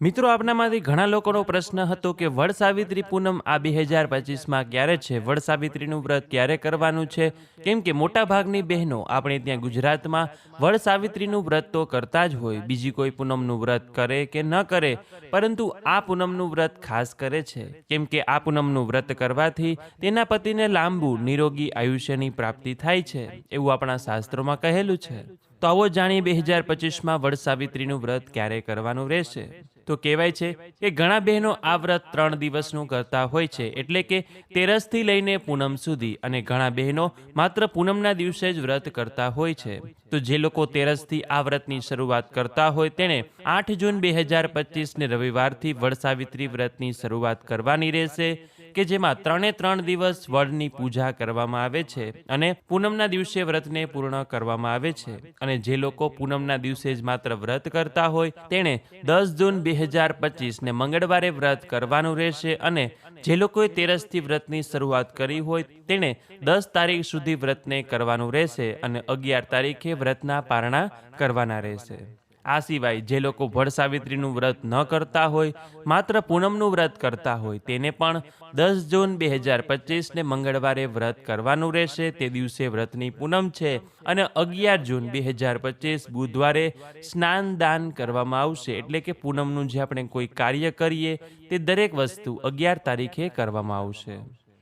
મિત્રો આપનામાંથી ઘણા લોકોનો પ્રશ્ન હતો કે, વડ સાવિત્રી પૂનમ આ બે હજાર પચીસમાં ક્યારે છે? વડ સાવિત્રીનું વ્રત ક્યારે કરવાનું છે? કેમ કે મોટા ભાગની બહેનો આપણે ત્યાં ગુજરાતમાં વડ સાવિત્રીનું વ્રત તો કરતા જ હોય. બીજી કોઈ પૂનમનું વ્રત કરે કે ન કરે, પરંતુ આ પૂનમનું વ્રત ખાસ કરે છે. કેમ કે આ પૂનમનું વ્રત કરવાથી તેના પતિને લાંબુ, નિરોગી આયુષ્યની પ્રાપ્તિ થાય છે. એવું આપણા શાસ્ત્રોમાં કહેલું છે. તો આવો જાણીએ બે હજાર પચીસમાં વડ સાવિત્રીનું વ્રત ક્યારે કરવાનું રહેશે? તો કહેવાય છે કે ઘણા બહેનો આ વ્રત ત્રણ દિવસનું કરતા હોય છે, એટલે કે તેરસથી લઈને પૂનમ સુધી, અને ઘણા બહેનો માત્ર પૂનમના દિવસે જ વ્રત કરતા હોય છે. તો જે લોકો તેરસથી આ વ્રતની શરૂઆત કરતા હોય, તેણે આઠ જૂન બે હજાર પચીસને રવિવારથી વડસાવિત્રી વ્રતની શરૂઆત કરવાની રહેશે. કે જેમાં ત્રણે ત્રણ દિવસ વડની પૂજા કરવામાં આવે છે અને પૂનમના દિવસે વ્રતને પૂર્ણ કરવામાં આવે છે. અને જે લોકો પૂનમના દિવસે જ માત્ર વ્રત કરતા હોય, તેણે દસ જૂન બે હજાર પચીસને મંગળવારે વ્રત કરવાનું રહેશે અને જે લોકોએ તેરસથી વ્રતની શરૂઆત કરી હોય, તેણે દસ તારીખ સુધી વ્રતને કરવાનું રહેશે અને અગિયાર તારીખે વ્રતના પારણા કરવાના રહેશે. આ સિવાય જે લોકો વડ સાવિત્રીનું વ્રત ન કરતા હોય, માત્ર પૂનમનું વ્રત કરતા હોય, તેને પણ દસ જૂન બે હજાર પચીસને મંગળવારે વ્રત કરવાનું રહેશે. તે દિવસે વ્રતની પૂનમ છે અને અગિયાર જૂન બે હજાર પચીસ બુધવારે સ્નાન દાન કરવામાં આવશે. એટલે કે પૂનમનું જે આપણે કોઈ કાર્ય કરીએ, તે દરેક વસ્તુ અગિયાર તારીખે કરવામાં આવશે.